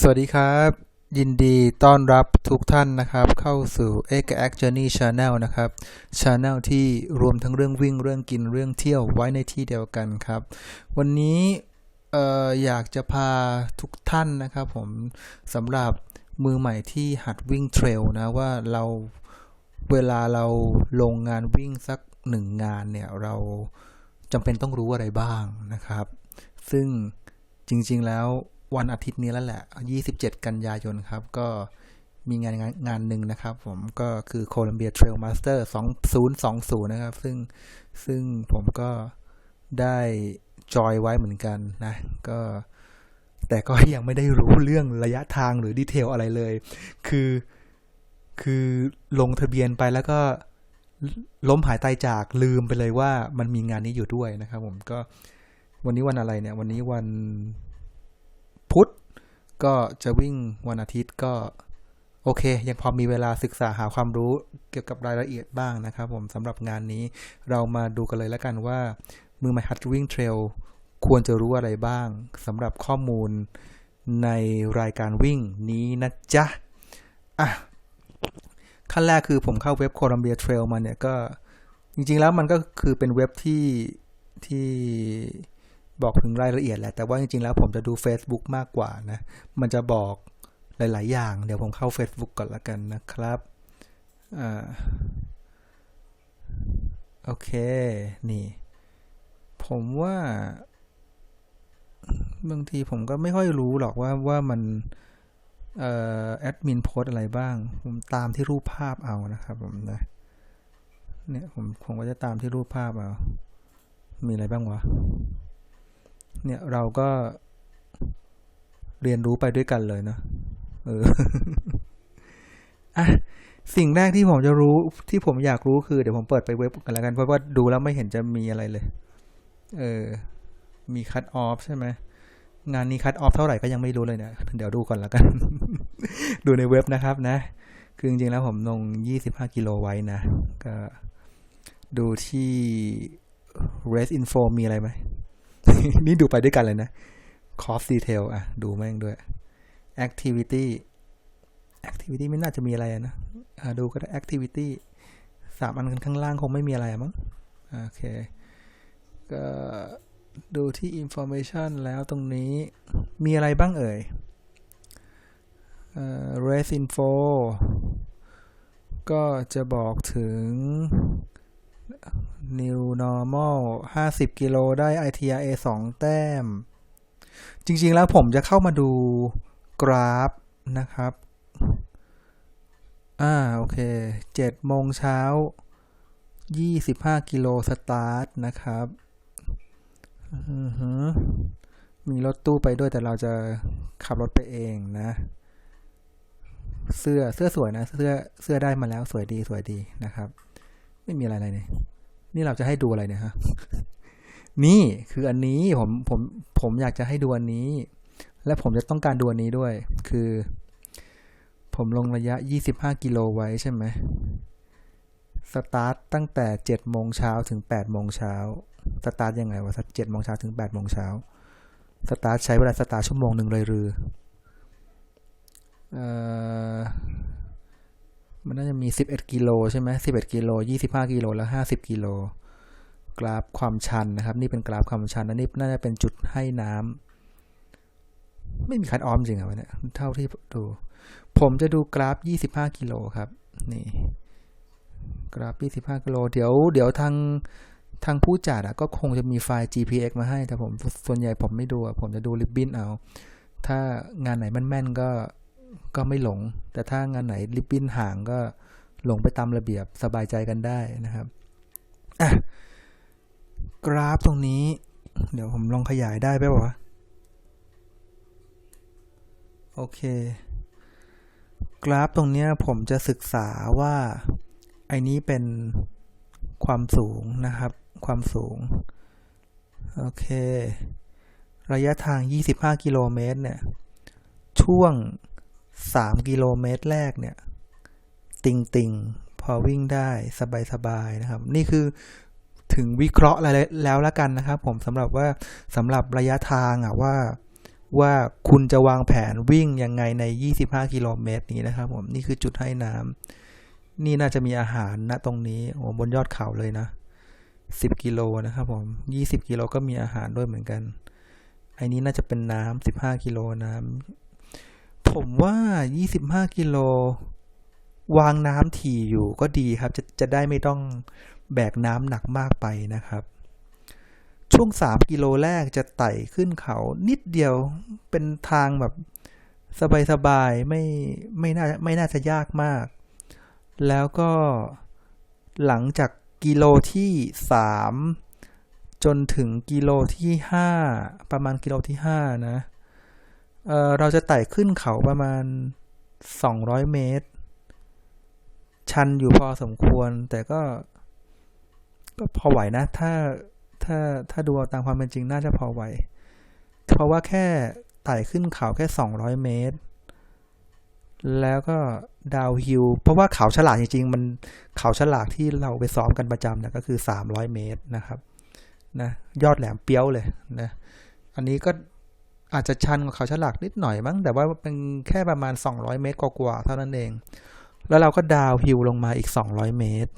สวัสดีครับ ยินดีต้อนรับทุกท่านนะครับ เข้าสู่ e g a c Journey Channel นะครับ Channel ที่รวมทั้งเรื่องวิ่งเรื่องกินเรื่องเที่ยวไว้ในที่เดียวกันครับ วันนี้อออยากจะพาทุกท่านนะครับผมสำหรับมือใหม่ที่หัดวิ่งเทรลนะว่าเราเวลาเราลงงานวิ่งสักหนึ่งงานเนี่ย เราจำเป็นต้องรู้อะไรบ้างนะครับ ซึ่งจริงๆแล้ว วันอาทิตย์นี้แล้วแหละ 27 กันยายนครับ ก็มีงานงานงานหนึ่งนะครับ ผมก็คือ Columbia Trail Master 2020 นะครับ ซึ่งซึ่งผมก็ได้จอยไว้เหมือนกันนะ ก็แต่ก็ยังไม่ได้รู้เรื่องระยะทางหรือดีเทลอะไรเลย คือคือลงทะเบียนไปแล้วก็ล้มหายตายจากลืมไปเลยว่ามันมีงานนี้อยู่ด้วยนะครับ ผมก็วันนี้วันอะไรเนี่ย วันนี้วัน พุธก็จะวิ่งวันอาทิตย์ก็โอเค ยังพอมีเวลาศึกษาหาความรู้เกี่ยวกับรายละเอียดบ้างนะครับผมสำหรับงานนี้เรามาดูกันเลยแล้วกันว่า มือใหม่หัดวิ่งเทรลควรจะรู้อะไรบ้างสำหรับข้อมูลในรายการวิ่งนี้นะจ๊ะ อะ ขั้นแรกคือผมเข้าเว็บ Columbia Trail มาเนี่ยก็ จริงๆแล้วมันก็คือเป็นเว็บที่ที่ บอกถึงรายละเอียดแหละ แต่ว่าจริงๆแล้วผมจะดู Facebook มากกว่านะ มันจะบอกหลาย ๆ อย่าง เดี๋ยวผมเข้า Facebook ก่อนละกันนะครับอโอเค นี่ ผมว่า บางทีผมก็ไม่ค่อยรู้หรอกว่าว่ามันออแอดมินโพสอะไรบ้าง ผมตามที่รูปภาพเอานะครับผมนะ เนี่ยผมผมก็จะตามที่รูปภาพเอา มีอะไรบ้างวะ เนี่ยเราก็เรียนรู้ไปด้วยกันเลยเนาะเอออะสิ่งแรกที่ผมจะรู้ที่ผมอยากรู้คือเดี๋ยวผมเปิดไปเว็บกันแล้วกันเพราะว่าดูแล้วไม่เห็นจะมีอะไรเลย เออ มีคัตออฟใช่ไหมงานนี้คัตออฟเท่าไหร่ก็ยังไม่รู้เลยเนี่ยเดี๋ยวดูก่อนแล้วกัน ดูในเว็บนะครับนะ คือจริงๆแล้วผมลง 25 กิโลไว้นะ ก็ดูที่ race info มีอะไรไหม นี่ดูไปด้วยกันเลยนะ cost detail อะ ดูแม่งด้วย activity activity ไม่น่าจะมีอะไรนะอะดูก็ได้ activity สามอันข้างล่างคงไม่มีอะไรมั้ง โอเค ก็ดูที่ information แล้วตรงนี้มีอะไรบ้างเอ่ยเอ่อ race info ก็จะบอกถึง new normal 50 กิโลได้ ITRA 2 แต้ม จริง ๆ แล้วผมจะเข้ามาดูกราฟนะครับ อ่า โอเค7โมงเช้า 25 กิโลสตาร์ทนะครับอือฮึมีรถตู้ไปด้วยแต่เราจะขับรถไปเองนะ เสื้อเสื้อสวยนะ เสื้อเสื้อได้มาแล้วสวยดีสวยดีนะครับ ไม่มีอะไรเลยเนี่ยนี่เราจะให้ดูอะไรเนี่ยฮะนี่คืออันนี้ผมผมผมอยากจะให้ดูอันนี้ และผมจะต้องการดูอันนี้ด้วย คือ ผมลงระยะ 25 กิโลไว้ใช่ไหมสตาร์ตตั้งแต่7โมงเช้าถึง8โมงเช้าสตาร์ทยังไงวะสัก7โมงเช้าถึง8โมงเช้าสตาร์ทใช้เวลาสตาร์ทชั่วโมงหนึ่งเลยหรือเอ่อ มันน่าจะมี 11 กิโลใช่ไหม11 กิโล 25 กิโล แล้ว 50 กิโล กราฟความชันนะครับ นี่เป็นกราฟความชันอันนี้น่าจะเป็นจุดให้น้ำไม่มีคัดออมจริงเหรอวะเนี่ยเท่าที่ดู ผมจะดูกราฟ 25 กิโลครับ นี่ กราฟ 25 กิโล เดี๋ยว เดี๋ยวทางทางผู้จัดอะก็คงจะมีไฟล์ GPX มาให้ แต่ผมส่วนใหญ่ผมไม่ดู ผมจะดูริบบิ้นเอา ถ้างานไหนแม่นๆก็ ก็ไม่หลง แต่ถ้างานไหนริบบิ้นห่างก็หลงไปตามระเบียบสบายใจกันได้นะครับอะกราฟตรงนี้ เดี๋ยวผมลองขยายได้ไหมวะโอเค กราฟตรงนี้ผมจะศึกษาว่าไอ้นี้เป็นความสูงนะครับ ความสูง โอเค ระยะทาง 25 กิโลเมตรเนี่ย ช่วง 3 กิโลเมตรแรกเนี่ย ติงติงพอวิ่งได้สบายๆนะครับ นี่คือถึงวิเคราะห์อะไรแล้วละกันนะครับ ผมสำหรับว่าสำหรับระยะทางอะว่าว่าคุณจะวางแผนวิ่งยังไงใน 25 กิโลเมตรนี้นะครับ ผมนี่คือจุดให้น้ำนี่น่าจะมีอาหารณตรงนี้โอ้บนยอดเขาเลยนะ 10 กิโลนะครับผม20 กิโลก็มีอาหารด้วยเหมือนกันไอ้นี้น่าจะเป็นน้ำ15 กิโลน้ำ ผมว่า 25 กิโล วางน้ำถี่อยู่ก็ดีครับ จะจะได้ไม่ต้องแบกน้ำหนักมากไปนะครับ ช่วง 3 กิโลแรกจะไต่ขึ้นเขานิดเดียวเป็นทางแบบสบายๆไม่ไม่น่าไม่น่าจะยากมาก แล้วก็หลังจากกิโลที่ 3 จนถึงกิโลที่ 5 ประมาณกิโลที่ 5 นะ เออเราจะไต่ขึ้นเขาประมาณ 200 เมตร ชันอยู่พอสมควร แต่ก็ ก็พอไหวนะ ถ้า ถ้า ถ้าดูาตามความเป็นจริงน่าจะพอไหว เพราะว่าแค่ไต่ขึ้นเขาแค่ 200 เมตร แล้วก็ดาวฮิลเพราะว่าเขาฉลากจริงๆ มันเขาฉลากที่เราไปซ้อมกันประจำเนี่ยก็คือ 300 เมตรนะครับ นะ ยอดแหลมเปี้ยวเลยนะ อันนี้ก็ อาจจะชันกว่าเขาฉลากนิดหน่อยมั้ง แต่ว่าเป็นแค่ประมาณ 200 เมตรกว่าๆเท่านั้นเอง แล้วเราก็ดาวฮิลลงมาอีก 200 เมตร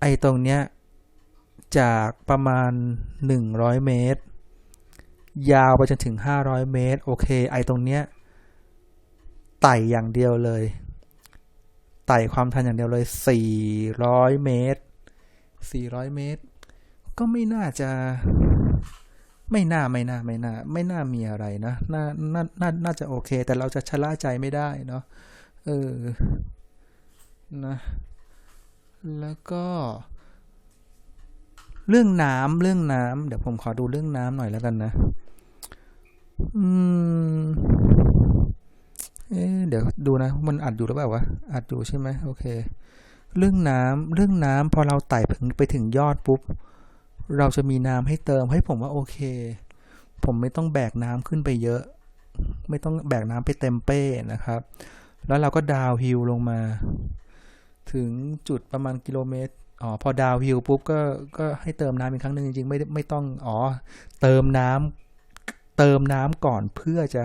ไอ้ตรงเนี้ยจากประมาณ 100 เมตร ยาวไปจนถึง 500 เมตร โอเค ไอ้ตรงเนี้ยไต่อย่างเดียวเลย ไต่ความทันอย่างเดียวเลย 400 เมตร 400 เมตร ก็ไม่น่าจะ ไม่น่าไม่น่าไม่น่า ไม่น่ามีอะไรนะน่าน่าน่าน่าจะโอเค แต่เราจะชะล่าใจไม่ได้เนาะเออนะแล้วก็เรื่องน้ำเรื่องน้ำเดี๋ยวผมขอดูเรื่องน้ำหน่อยแล้วกันนะ อืม เอ๊เดี๋ยวดูนะ มันอัดอยู่หรือเปล่าวะ อัดอยู่ใช่ไหมโอเค เรื่องน้ำเรื่องน้ำพอเราไต่ถึงไปถึงยอดปุ๊บ เราจะมีน้ำให้เติมให้ผมว่าโอเค ผมไม่ต้องแบกน้ำขึ้นไปเยอะ ไม่ต้องแบกน้ำไปเต็มเป้นะครับ แล้วเราก็ดาวฮิลลงมา ถึงจุดประมาณกิโลเมตรอ๋อพอดาวฮิลปุ๊บก็ก็ให้เติมน้ำอีกครั้งหนึ่งจริงๆไม่ไม่ต้องอ๋อเติมน้ำเติมน้ำก่อนเพื่อจะ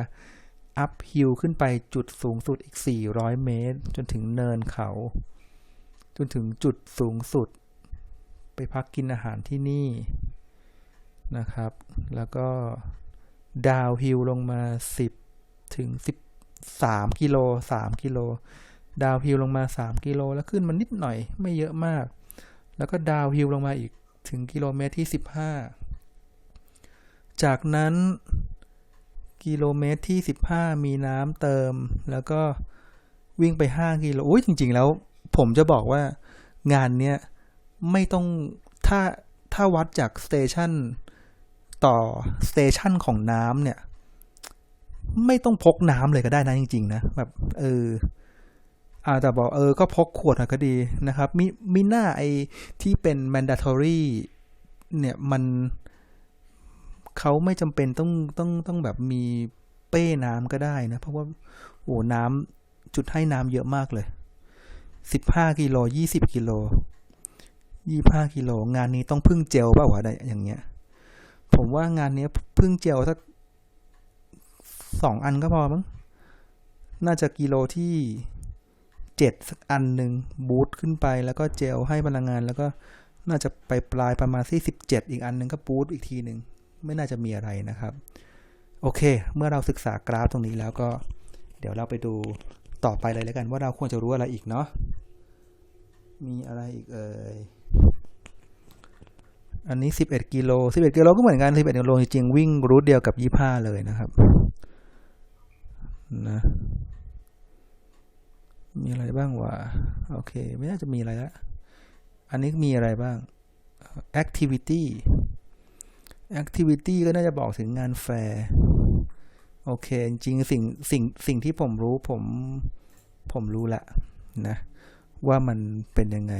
อัพฮิลขึ้นไปจุดสูงสุดอีก 400 เมตร จนถึงเนินเขา จนถึงจุดสูงสุด ไปพักกินอาหารที่นี่นะครับ แล้วก็ดาวฮิลลงมา 10 ถึง 13 กิโล 3 กิโล ดาวฮิลลงมา 3 กิโล แล้วขึ้นมานิดหน่อยไม่เยอะมาก แล้วก็ดาวฮิลลงมาอีกถึงกิโลเมตรที่ 15 จากนั้นกิโลเมตรที่ 15 มีน้ำเติม แล้วก็วิ่งไป 5 กิโล โอ้ยจริง ๆ แล้ว ผมจะบอกว่างานเนี้ย ไม่ต้องถ้าถ้าวัดจากสเตชันต่อสเตชันของน้ำเนี่ย ไม่ต้องพกน้ำเลยก็ได้นะจริง ๆ นะ แบบเอออาจจะบอกเออก็พกขวดก็ดีนะครับ มิมิหน้าไอที่เป็น mandatory เนี่ยมันเขาไม่จำเป็นต้องต้องต้องแบบมีเป้น้ำก็ได้นะ เพราะว่าโอ้น้ำจุดให้น้ำเยอะมากเลย15กิโล20กิโล 25กิโลงานนี้ต้องพึ่งเจลเปล่าวะได้อย่างเงี้ย ผมว่างานนี้พึ่งเจลสักสองอันก็พอมั้งน่าจะกิโลที่เจ็ดสักอันหนึ่งบูทขึ้นไปแล้วก็เจลให้พลังงาน แล้วก็น่าจะไปปลายประมาณที่สิบเจ็ดอีกอันหนึ่งก็บูทอีกทีหนึ่งไม่น่าจะมีอะไรนะครับ โอเค เมื่อเราศึกษากราฟตรงนี้แล้วก็ เดี๋ยวเราไปดูต่อไปเลยแล้วกัน ว่าเราควรจะรู้อะไรอีกเนาะมีอะไรอีกเอ่ย อันนี้ 11กิโล11กิโลก็เหมือนกัน11กิโลจริงๆวิ่งรูทเดียวกับ25เลยนะครับนะมีอะไรบ้างวะโอเค ไม่น่าจะมีอะไรละอันนี้มีอะไรบ้าง activity activity ก็น่าจะบอกถึงงานแฟร์โอเค จริงสิ่งสิ่งสิ่งที่ผมรู้ผมผมรู้ละนะ ว่ามันเป็นยังไง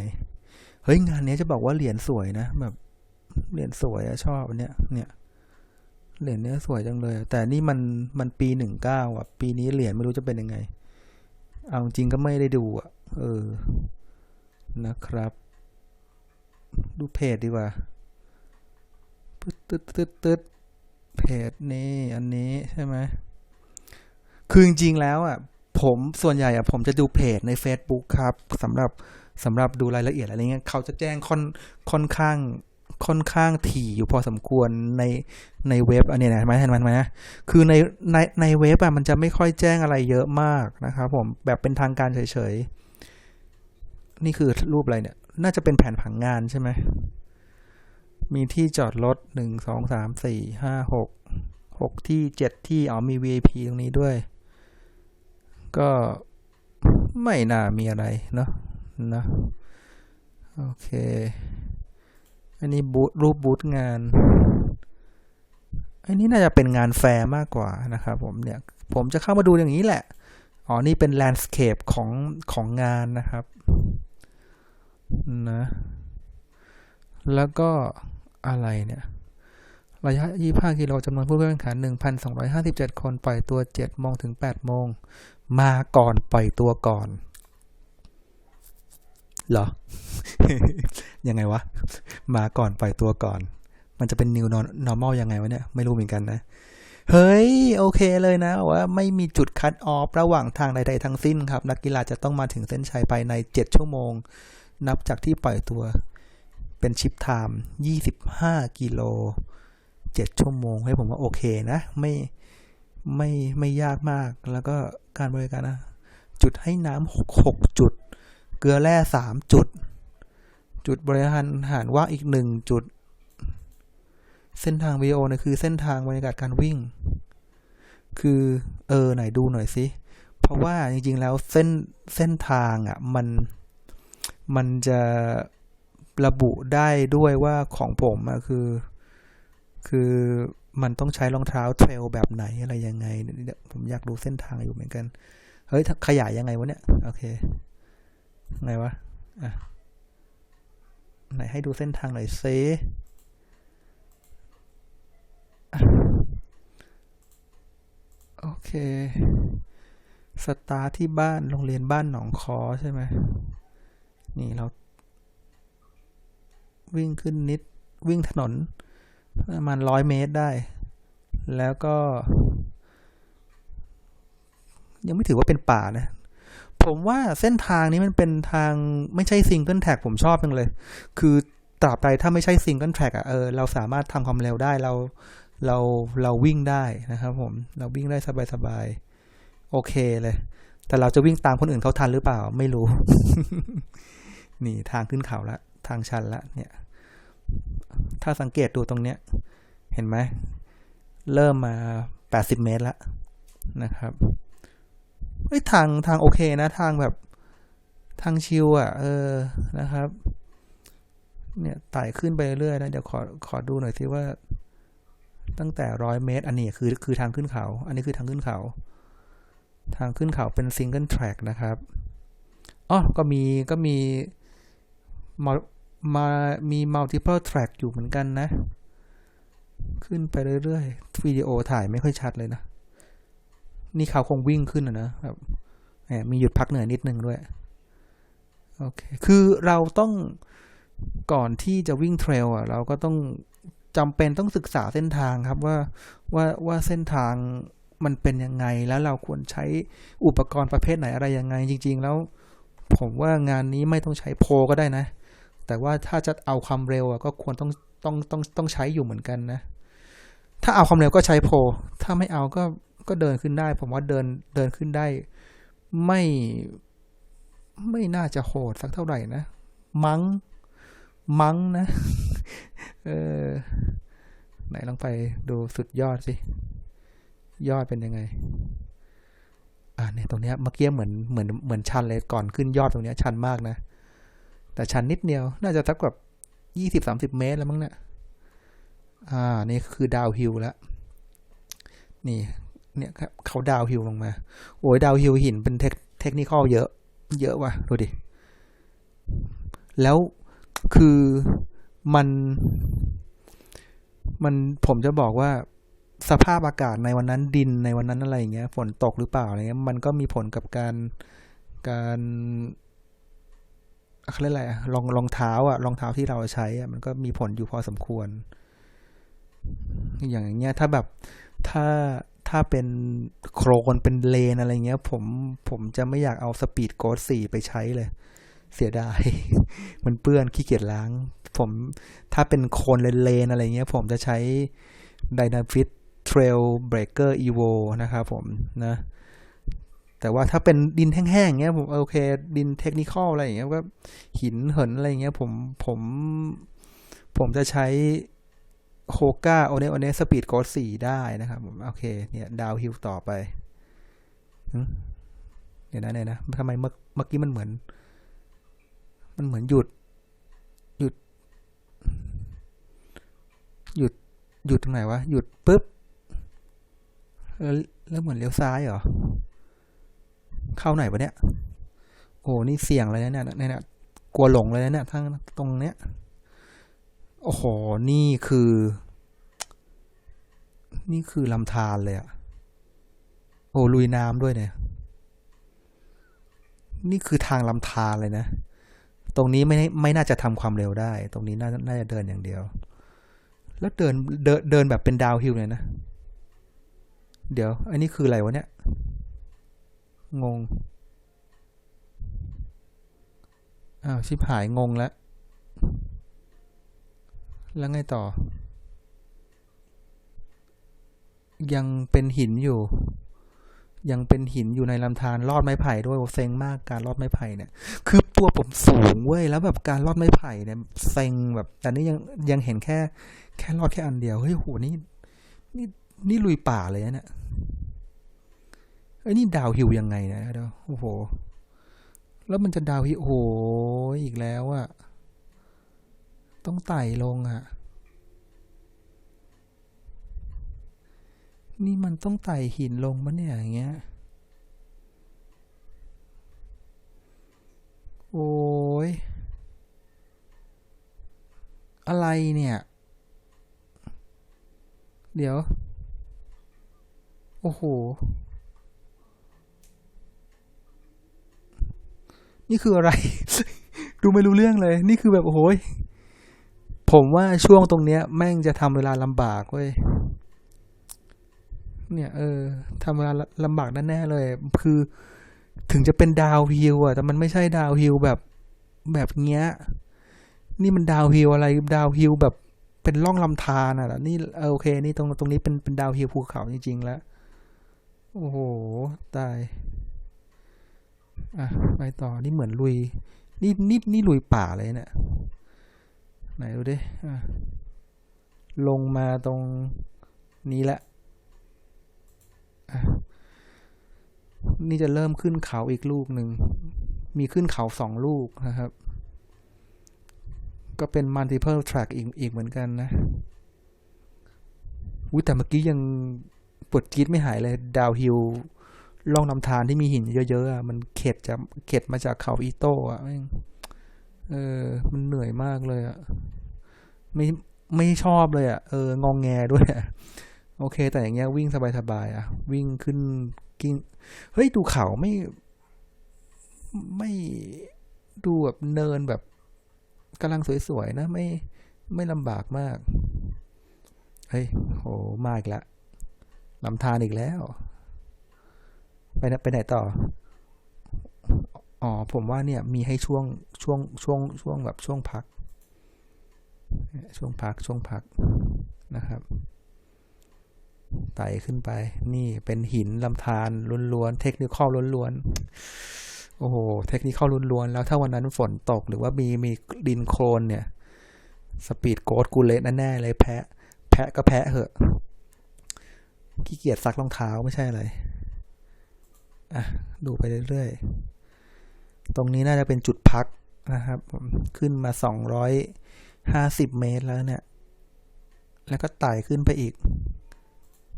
เฮ้ย งานนี้จะบอกว่าเหรียญสวยนะแบบ เหรียญสวยอะชอบอันเนี้ยเนี่ยเหรียญเนี้ยสวยจังเลย แต่นี่มันมันปีหนึ่งเก้าอะ ปีนี้เหรียญไม่รู้จะเป็นยังไง เอาจริงก็ไม่ได้ดูอะ เออ นะครับ ดูเพจดีกว่าตึ๊ดตึ๊ดตึ๊ดตึ๊ดเพจนี้อันนี้ใช่ไหมคือจริงๆแล้วอะ ผมส่วนใหญ่อะ ผมจะดูเพจใน Facebook ครับสำหรับสำหรับดูรายละเอียดอะไรเงี้ยเขาจะแจ้งค่อนค่อนข้าง ค่อนข้างถี่อยู่พอสมควรในในเว็บอันนี้นะเห็นไหมเห็นไมเห็นไหมนะคือในในในเว็บอะมันจะไม่ค่อยแจ้งอะไรเยอะมากนะครับผมแบบเป็นทางการเฉยๆ นี่คือรูปอะไรเนี่ย น่าจะเป็นแผนผังงานใช่ไหมมีที่จอดรถหนึ่งสองสามสี่ห้าหกหกที่เจ็ดที่อ๋อมี VIP ตรงนี้ด้วย ก็ไม่น่ามีอะไรเนาะนะโอเค อันนี้บูธรูปบูธงาน อันนี้น่าจะเป็นงานแฟร์มากกว่านะครับผมเนี่ย ผมจะเข้ามาดูอย่างนี้แหละ อ๋อ นี่เป็นแลนด์สเคปของของงานนะครับ นะ แล้วก็อะไรเนี่ย ระยะ 25 กิโลจำนวนผู้เข้าแข่งขัน 1,257 คน ปล่อยตัว 7 โมงถึง 8 โมง มาก่อนปล่อยตัวก่อน เหรอ ยังไงวะ มาก่อนปล่อยตัวก่อน มันจะเป็น new normal ยังไงวะเนี่ย ไม่รู้เหมือนกันนะ เฮ้ย โอเคเลยนะว่าไม่มีจุดคัดออฟระหว่างทางใดๆทั้งสิ้นครับ นักกีฬาจะต้องมาถึงเส้นชัยภายใน 7 ชั่วโมง นับจากที่ปล่อยตัว เป็นชิปไทม์25 กิโล 7 ชั่วโมง ให้ผมว่าโอเคนะ ไม่ไม่ไม่ยากมาก แล้วก็การบริการนะ จุดให้น้ำหกหกจุด เกลือแร่สามจุด จุดบริหารอาหารว่างอีกหนึ่งจุด เส้นทางวีโอเนี่ยคือเส้นทางบรรยากาศการวิ่ง คือเออไหนดูหน่อยสิ เพราะว่าจริงๆแล้วเส้นเส้นทางอะมันมันจะระบุได้ด้วยว่าของผมอะคือ คือมันต้องใช้รองเท้าเทรลแบบไหนอะไรยังไง ผมอยากดูเส้นทางอยู่เหมือนกัน เฮ้ยขยายยังไงวะเนี่ย โอเค ไงวะ อะ ไหนให้ดูเส้นทางหน่อยเซโอเค สตาร์ทที่บ้านโรงเรียนบ้านหนองคอใช่ไหม นี่เรา วิ่งขึ้นนิด วิ่งถนน ประมาณร้อยเมตรได้ แล้วก็ ยังไม่ถือว่าเป็นป่านะ ผมว่าเส้นทางนี้มันเป็นทางไม่ใช่ซิงเกิลแท็กผมชอบจังเลย คือตราบใดถ้าไม่ใช่ซิงเกิลแท็กอะเออเราสามารถทำความเร็วได้เราเราเราวิ่งได้นะครับผมเราวิ่งได้สบายๆโอเคเลย แต่เราจะวิ่งตามคนอื่นเขาทันหรือเปล่าไม่รู้ นี่ทางขึ้นเขาละทางชันละเนี่ย ถ้าสังเกตดูตรงเนี้ย เห็นไหมเริ่มมา 80 เมตรล้วนะครับ เอ้ยทางทางโอเคนะ ทางแบบทางชิวอะ เออนะครับ เนี่ยไต่ขึ้นไปเรื่อยๆนะ เดี๋ยวขอขอดูหน่อยสิว่า ตั้งแต่ร้อยเมตร อันนี้คือคือทางขึ้นเขา อันนี้คือทางขึ้นเขา ทางขึ้นเขาเป็นซิงเกิลแทร็กนะครับอ๋อก็มีก็มีมามามี multiple track อยู่เหมือนกันนะ ขึ้นไปเรื่อยๆ วิดีโอถ่ายไม่ค่อยชัดเลยนะ นี่เขาคงวิ่งขึ้นอะนะแบบแหมมีหยุดพักเหนื่อยนิดนึงด้วยโอเคคือเราต้องก่อนที่จะวิ่งเทรลอะ เราก็ต้องจำเป็นต้องศึกษาเส้นทางครับว่าว่าว่าเส้นทางมันเป็นยังไงแล้วเราควรใช้อุปกรณ์ประเภทไหนอะไรยังไง จริง ๆ แล้วผมว่างานนี้ไม่ต้องใช้โพก็ได้นะ แต่ว่าถ้าจะเอาความเร็วอะก็ควรต้องต้องต้องต้องใช้อยู่เหมือนกันนะ ถ้าเอาความเร็วก็ใช้โพ ถ้าไม่เอาก็ ก็เดินขึ้นได้ ผมว่าเดินเดินขึ้นได้ ไม่ไม่น่าจะโหดสักเท่าไหร่นะ มัง้ง มั้งนะ เออ ไหนลองไปดูสุดยอดสิ ยอดเป็นยังไง อ่าเนี่ยตรงเนี้ยเมื่อกี้เหมือนเหมือนเหมือนชันเลยก่อนขึ้นยอดตรงเนี้ยชันมากนะ แต่ชันนิดเดียว น่าจะสักแบบยี่สิบสามสิบเมตรแล้วมั้งเนี่ยอ่า นี่คือดาวฮิลแล้ว นี่ เนี่ยครับเขาดาวฮิลลงมา โอ้ยดาวฮิลหินเป็นเทคนิคอลเยอะ เยอะว่ะดูดิ แล้วคือมันมันผมจะบอกว่าสภาพอากาศในวันนั้นดินในวันนั้นอะไรอย่างเงี้ย ฝนตกหรือเปล่าอะไรเงี้ย มันก็มีผลกับการการเขาเรียกอะไรอะรองรองเท้าอะรองเท้าที่เราใช้อะมันก็มีผลอยู่พอสมควร อย่างเงี้ย ถ้าแบบถ้า ถ้าเป็นโครนเป็นเลนอะไรเงี้ย ผมผมจะไม่อยากเอาสปีดโกดสี่ไปใช้เลย เสียดาย มันเปื้อนขี้เกียจล้าง ผมถ้าเป็นโคลนเลนอะไรเงี้ย ผมจะใช้ Dynafit Trail Breaker Evo นะครับผมนะ แต่ว่าถ้าเป็นดินแห้งๆเงี้ยผมโอเค ดินเทคนิคอลอะไรอย่างเงี้ยก็หินเหินอะไรเงี้ย ผมผมผมจะใช้ โฮก้าโอเนโอเนสปีดโกดสี่ได้นะครับโอเคเนี่ยดาวฮิลต่อไปเดี๋ยวนะเนี่ยนะทำไมเมื่อกี้มันเหมือน มันเหมือนหยุด หยุด หยุด หยุดตรงไหนวะ หยุดปุ๊บ แล้วแล้วเหมือนเลี้ยวซ้ายเหรอ เข้าไหนวะเนี่ย โอ้นี่เสี่ยงเลยนะเนี่ยเนี่ยเนี่ยกลัวหลงเลยนะเนี่ยทั้งตรงเนี้ย โอ้โห นี่คือ นี่คือลำธารเลยอะโอ้ลุยน้ำด้วยเนี่ย นี่คือทางลำธารเลยนะ ตรงนี้ไม่ไม่น่าจะทำความเร็วได้ ตรงนี้น่าน่าจะเดินอย่างเดียว แล้วเดินเดินเดินแบบเป็นดาวฮิลเลยนะ เดี๋ยว อันนี้คืออะไรวะเนี่ย งง อ้าว ชิบหายงงแล้ว แล้วไงต่อ ยังเป็นหินอยู่ ยังเป็นหินอยู่ในลำธารลอดไม้ไผ่ด้วยเซ็งมากการลอดไม้ไผ่เนี่ย คือตัวผมสูงเว้ยแล้วแบบการลอดไม้ไผ่เนี่ยเซ็งแบบแต่นี่ยังยังเห็นแค่ แค่ลอดแค่อันเดียวเฮ้ยโหนี่นี่นี่ลุยป่าเลยนะเนี่ยไอ้ยนี่ดาวฮิวยังไงนะเดี๋ยวโอ้โห แล้วมันจะดาวฮิวโอ้โหอีกแล้วอะ ต้องไต่ลงอะนี่มันต้องไต่หินลงมะเนี่ยอย่างเงี้ย โอ้ย อะไรเนี่ย เดี๋ยว โอ้โห นี่คืออะไร ดูไม่รู้เรื่องเลย นี่คือแบบโอ้โหย ผมว่าช่วงตรงเนี้ย แม่งจะทำเวลาลำบากเว้ยเนี่ยเออทำเวลาลำบากแน่ๆเลย คือถึงจะเป็นดาวฮิลอะแต่มันไม่ใช่ดาวฮิลแบบแบบเงี้ย นี่มันดาวฮิลอะไรดาวฮิลแบบเป็นร่องลำธารอะนี่โอเค นี่ตรงตรงนี้เป็นเป็นดาวฮิลภูเขาจริงๆแล้วโอ้โหตายอะไปต่อนี่เหมือนลุย นี่นี่นี่ลุยป่าเลยเนี่ย ไหนดูดิลงมาตรงนี้แหละ นี่จะเริ่มขึ้นเขาอีกลูกหนึ่ง มีขึ้นเขาสองลูกนะครับ ก็เป็น multiple track อีกอีกเหมือนกันนะอุ้ยแต่เมื่อกี้ยังปวดจี๊ดไม่หายเลย ดาวฮิลล่องนำธารที่มีหินเยอะๆอะมันเข็ดจากเข็ดมาจากเขาอีโต้อะ เออ มันเหนื่อยมากเลยอะไม่ไม่ชอบเลยอะเอององแงด้วยอะโอเค แต่อย่างเงี้ยวิ่งสบายๆอะวิ่งขึ้นกิ้งเฮ้ยดูเขาไม่ ไม่ดูแบบเนินแบบกำลังสวยๆนะ ไม่ไม่ลำบากมาก เฮ้ยโหมาอีกแล้วลำธารอีกแล้ว ไปไหนไปไหนต่อ อ๋อผมว่าเนี่ยมีให้ช่วงช่วงช่วงช่วงแบบช่วงพัก ช่วงพักช่วงพักนะครับไต่ขึ้นไป นี่เป็นหินลำธารล้วนๆเทคนิคอลล้วนๆโอ้โหเทคนิคอลล้วนๆแล้วถ้าวันนั้นฝนตกหรือว่ามีมีดินโคลนเนี่ยสปีดโกดกูเละแน่ๆเลยแพะ แพะก็แพะเหอะขี้เกียจซักรองเท้าไม่ใช่อะไรอะดูไปเรื่อยๆ ตรงนี้น่าจะเป็นจุดพักนะครับขึ้นมาสองร้อยห้าสิบเมตรแล้วเนี่ย แล้วก็ไต่ขึ้นไปอีก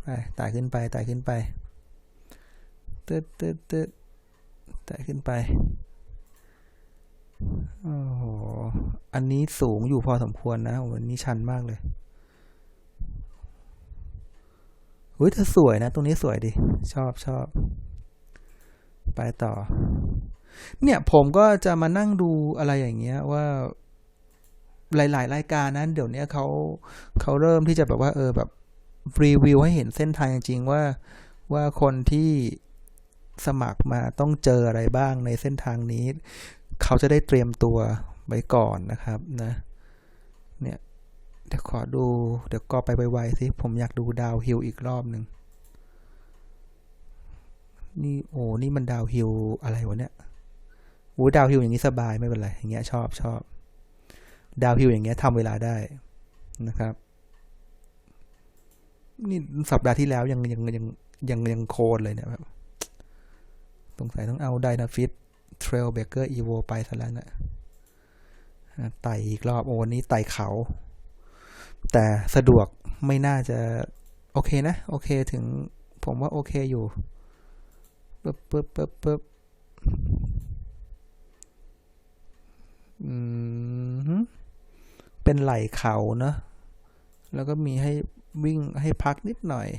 ไปไต่ขึ้นไปไต่ขึ้นไปตึ๊ดตึ๊ดตึ๊ดไต่ขึ้นไปโอ้โหอันนี้สูงอยู่พอสมควรนะวันนี้ชันมากเลยเฮ้ยเธอสวยนะ ตรงนี้สวยดิ ชอบชอบ ไปต่อ เนี่ยผมก็จะมานั่งดูอะไรอย่างเงี้ยว่าหลาย ๆ รายการนั้นเดี๋ยวนี้เขาเขาเริ่มที่จะแบบว่า เออแบบรีวิวให้เห็นเส้นทางจริง ๆ ว่าว่าคนที่สมัครมาต้องเจออะไรบ้างในเส้นทางนี้ เขาจะได้เตรียมตัวไว้ก่อนนะครับนะ เนี่ย เดี๋ยวขอดู เดี๋ยวก็ไปไวๆสิ ผมอยากดูดาวฮิลอีกรอบหนึ่งนี่โอ้นี่มันดาวฮิลอะไรวะเนี่ย อ้ดาวฮิลอย่างนี้สบายไม่เป็นไรอย่างเงี้ยชอบชอบดาวฮิลอย่างเงี้ยทำเวลาได้นะครับ นี่สัปดาห์ที่แล้วยังยังยังยังยังโคนเลยเนี่ยแบบสงสัยต้องเอาไดนาฟิตเทรลเบเกอร์อีโวไปซะแล้วนะไต่อีกรอบโอ้วันนี้ไต่เขา แต่สะดวกไม่น่าจะ โอเคนะ โอเคถึงผมว่าโอเคอยู่ปึ๊บปึ๊บปึ๊บปึ๊บ อืมเป็นไหล่เขาเนะแล้วก็มีให้วิ่งให้พักนิดหน่อย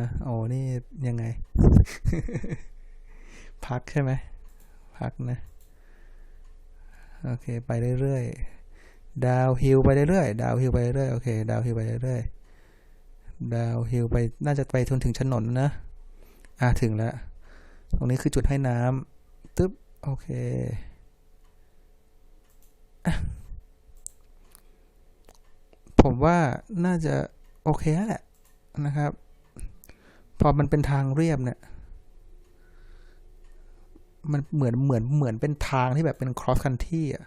นะโอ้นี่ยังไง พักใช่ไหม พักนะ โอเค ไปเรื่อยๆดาวฮิลไปเรื่อยๆดาวฮิลไปเรื่อยๆโอเค ดาวฮิลไปเรื่อยๆดาวฮิลไปน่าจะไปจนถึงถนนนะ อะ ถึงแล้ว ตรงนี้คือจุดให้น้ำตึ๊บ โอเค ผมว่าน่าจะโอเคแล้วแหละนะครับ พอมันเป็นทางเรียบเนี่ย มันเหมือนเหมือนเหมือนเป็นทางที่แบบเป็น cross country อะ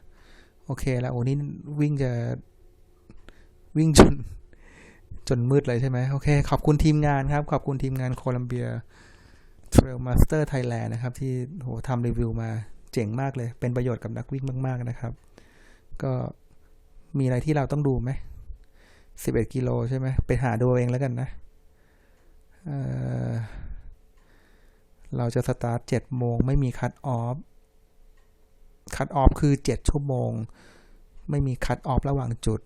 โอเคแล้วโอ้นี่วิ่งจะวิ่งจนจนมืดเลยใช่ไหมโอเค ขอบคุณทีมงานครับ ขอบคุณทีมงานโคลัมเบีย Trail Master Thailand นะครับ ที่โหทำรีวิวมาเจ๋งมากเลย เป็นประโยชน์กับนักวิ่งมาก ๆ นะครับ ก็มีอะไรที่เราต้องดูไหม11กิโลใช่ไหมไปหาดูเองแล้วกันนะเเราจะสตาร์ท7โมงไม่มีคัตออฟ คัตออฟคือ7ชั่วโมง ไม่มีคัตออฟระหว่างจุด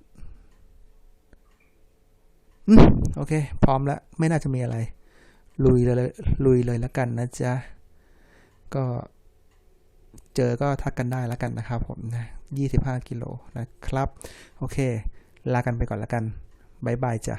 อืมโอเค พร้อมแล้ว ไม่น่าจะมีอะไร ลุยเลยลุยเลยแล้วกันนะจ๊ะ ก็เจอก็ทักกันได้แล้วกันนะครับผมนะ 25 กิโลนะครับ โอเค ลากันไปก่อนละกัน บ๊ายบายจ้ะ